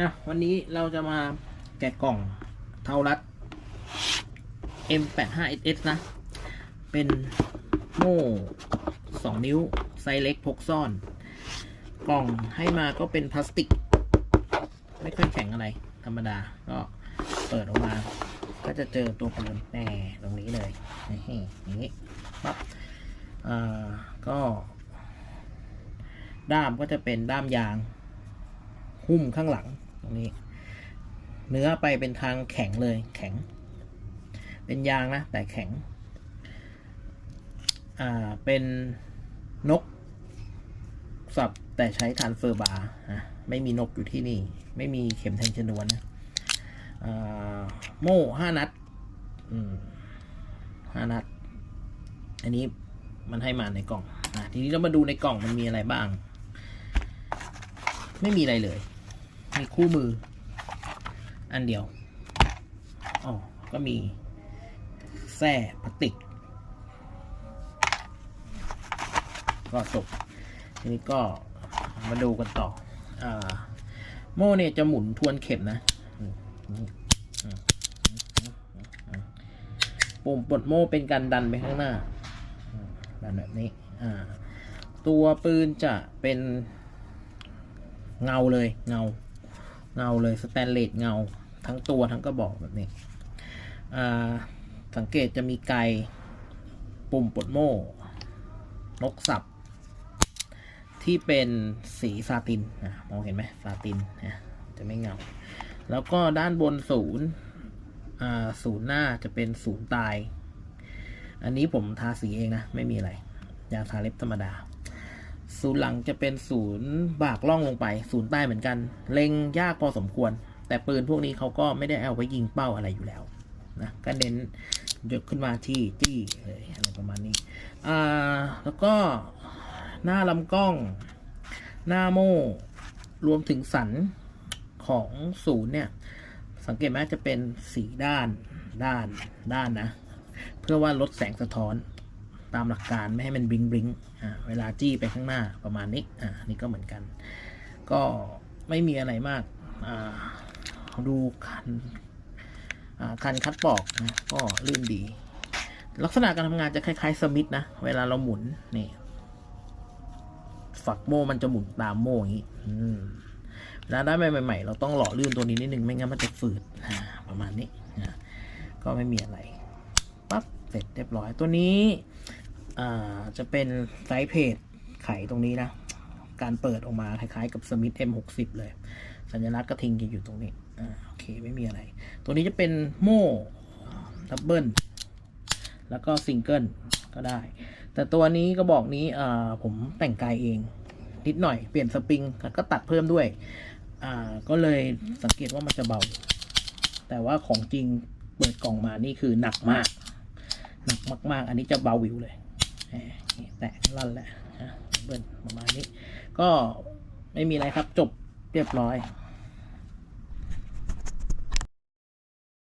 นะวันนี้เราจะมาแกะกล่องเทารัด M85SS นะ เป็นโม่สองนิ้ว ไซส์เล็กพกซ่อน กล่องให้มาก็เป็นพลาสติก ไม่ค่อยแข็งอะไร ธรรมดา ก็เปิดออกมา ก็จะเจอตัวปืนแน่ตรงนี้เลยนี่อย่างนี้ปั๊บอ่าก็ ด้ามก็จะเป็นด้ามยางหุ้มข้างหลัง นี้เนื้อไปเป็นทางแข็งเลย แข็ง เป็นยางนะ แต่แข็ง อ่า เป็นนก สับแต่ใช้ทานเฟอร์บาร์นะไม่มีนกอยู่ที่นี่ ไม่มีเข็มแทงชนวนนะโม่ห้านัดห้านัด อันนี้มันให้มาในกล่อง อะ ทีนี้เรามาดูในกล่องมันมีอะไรบ้าง ไม่มีอะไรเลย มีคู่มือ อันเดียว อ๋อ ก็มีแส้พลาสติก ก็จบทีนี้ก็มาดูกันต่ออโม่เนี่ยจะหมุนทวนเข็มนะปุ่มปลดโม่เป็นการดันไปข้างหน้าดันแบบนี้ อ่า ตัวปืนจะเป็นเงาเลยเงา เงาเลยสแตนเลสเงาทั้งตัวทั้งกระบอกแบบนี้ สังเกตจะมีไกปุ่มปลดโม่ นกสับ ที่เป็นสีซาตินนะมองเห็นไหมซาตินนะจะไม่เงา แล้วก็ด้านบนศูนย์ศูนย์หน้าจะเป็นศูนย์ตาย อันนี้ผมทาสีเองนะ ไม่มีอะไร ยาทาเล็บธรรมดา ศูนย์หลังจะเป็นศูนย์บากล่องลงไป ศูนย์ใต้เหมือนกัน เล็งยากพอสมควร แต่ปืนพวกนี้เขาก็ไม่ได้เอาไว้ยิงเป้าอะไรอยู่แล้วนะก็เน้นยกขึ้นมาที่จี้เลยอะไรประมาณนี้อ่าแล้วก็หน้าลำกล้อง หน้าโม่รวมถึงสันของศูนย์เนี่ย สังเกตไหมจะเป็นสีด้านด้านด้านนะ เพื่อว่าลดแสงสะท้อน ตามหลักการไม่ให้มันบลิงบลิงอ่าเวลาจี้ไปข้างหน้าประมาณนี้อ่านี่ก็เหมือนกัน ก็ไม่มีอะไรมากอ่าดูคันอ่าคันคัดปอกนะก็ลื่นดี ลักษณะการทำงานจะคล้ายๆสมิธนะ เวลาเราหมุนนี่ฝักโม่มันจะหมุนตามโม่อย่างนี้อืมเวลาได้ใหม่ ๆ เราต้องหล่อลื่นตัวนี้นิดนึงไม่งั้นมันจะฝืดประมาณนี้ก็ไม่มีอะไรปั๊บเสร็จเรียบร้อยตัวนี้ อ่าจะเป็นไซส์เพจไขตรงนี้นะ การเปิดออกมาคล้ายๆกับสมิธ M60 เลย สัญลักษณ์กระทิงจะอยู่ตรงนี้อ่าโอเคไม่มีอะไร ตัวนี้จะเป็นโม่ดับเบิลแล้วก็ซิงเกิลก็ได้ แต่ตัวนี้ก็บอกนี้อ่าผมแต่งกายเอง นิดหน่อยเปลี่ยนสปริงแล้วก็ตัดเพิ่มด้วยอ่าก็เลยสังเกตว่ามันจะเบา แต่ว่าของจริงเปิดกล่องมานี่คือหนักมาก หนักมาก ๆ อันนี้จะเบาวิวเลย แตะลั่นแหละเบิ้ลประมาณนี้ ก็ไม่มีอะไรครับจบเรียบร้อย